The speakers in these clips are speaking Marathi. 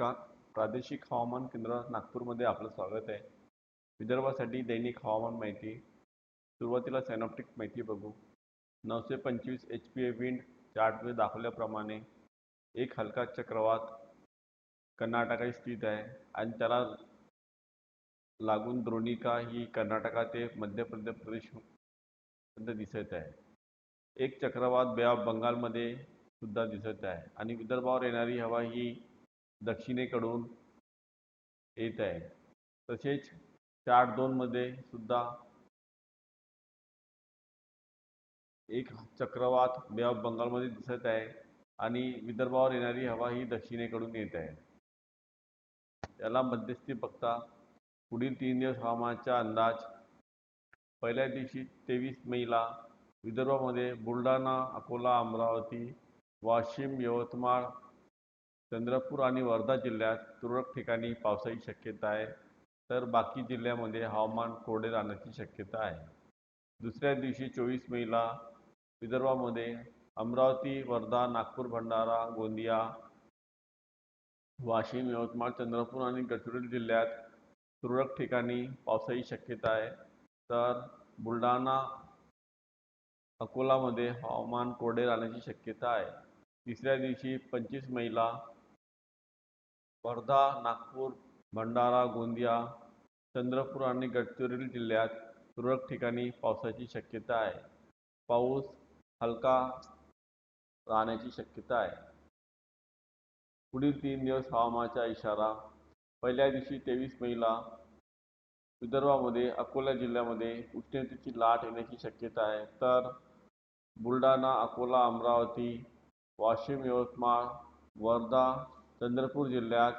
नमस्कार प्रादेशिक हवामान केंद्र नागपूरमध्ये आपलं स्वागत आहे. विदर्भासाठी दैनिक हवामान माहिती. सुरुवातीला सायनॉप्टिक माहिती बघू. नऊशे पंचवीस एच पी ए विंड चार्टमध्ये दाखवल्याप्रमाणे एक हलका चक्रवात कर्नाटकात स्थित आहे आणि त्याला लागून द्रोणिका ही कर्नाटका ते मध्य प्रदेश प्रदेशपर्यंत दिसत आहे. एक चक्रवात बे ऑफ बंगालमध्ये सुद्धा दिसत आहे आणि विदर्भावर येणारी हवा ही दक्षिणेकडून येत आहे. तसेच चार दोनमध्ये सुद्धा एक चक्रवात बे ऑफ बंगालमध्ये दिसत आहे आणि विदर्भावर येणारी हवा ही दक्षिणेकडून येत आहे. याला मध्यस्थी बघता पुढील तीन दिवस हवामानाचा अंदाज पहिल्या दिवशी तेवीस मेला विदर्भामध्ये बुलढाणा अकोला अमरावती वाशिम यवतमाळ चंद्रपूर आणि वर्धा जिल्ह्यात तुरळक ठिकाणी पावसाची शक्यता आहे. तर बाकी जिल्ह्यामध्ये हवामान कोरडे राहण्याची शक्यता आहे. दुसऱ्या दिवशी चोवीस मेला विदर्भामध्ये अमरावती वर्धा नागपूर भंडारा गोंदिया वाशिम यवतमाळ चंद्रपूर आणि गडचिरोली जिल्ह्यात तुरळक ठिकाणी पावसाची शक्यता आहे. तर बुलढाणा अकोलामध्ये हवामान कोरडे राहण्याची शक्यता आहे. तिसऱ्या दिवशी पंचवीस मेला वर्धा नागपूर भंडारा गोंदिया चंद्रपूर आणि गडचिरोली जिल्ह्यात तुरळक ठिकाणी पावसाची शक्यता आहे. पाऊस हलका राहण्याची शक्यता आहे. पुढील तीन दिवस हवामानाचा इशारा पहिल्या दिवशी तेवीस मेला विदर्भामध्ये अकोला जिल्ह्यामध्ये उष्णतेची लाट येण्याची शक्यता आहे. तर बुलढाणा अकोला अमरावती वाशिम यवतमाळ वर्धा चंद्रपूर जिल्ह्यात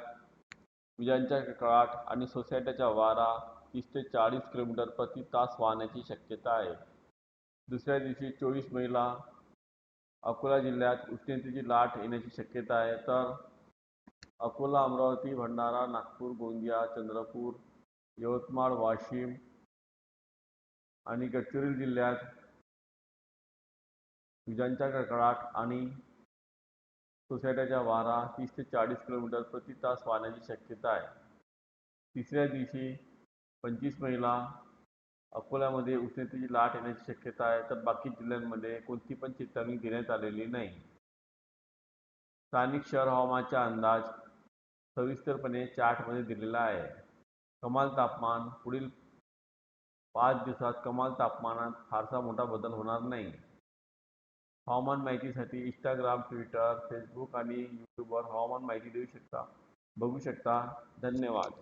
विजांच्या कडकडाट आणि सोसायट्याचा वारा तीस ते चाळीस किलोमीटर प्रति तास वाहण्याची शक्यता आहे. दुसऱ्या दिवशी चोवीस मेला अकोला जिल्ह्यात उष्णतेची लाट येण्याची शक्यता आहे. तर अकोला अमरावती भंडारा नागपूर गोंदिया चंद्रपूर यवतमाळ वाशिम आणि गडचिरोली जिल्ह्यात विजांच्या कडकडाट आणि सोसायट्याचा वारा तीस ते चाळीस किलोमीटर प्रति तास वाहण्याची शक्यता आहे. तिसऱ्या दिवशी पंचवीस मेला अकोल्यामध्ये उष्णतेची लाट येण्याची शक्यता आहे तर बाकी जिल्ह्यांमध्ये कोणती पण चेतावणी देण्यात आलेली नाही. स्थानिक शहर हवामानाचा अंदाज सविस्तरपणे चार्टमध्ये दिलेला आहे. कमाल तापमान पुढील पाच दिवसात कमाल तापमानात फारसा मोठा बदल होणार नाही. हवामान माहितीसाठी इंस्टाग्राम ट्विटर फेसबुक आणि यूट्यूबवर हवामान माहिती देऊ शकता. बघू शकता. धन्यवाद.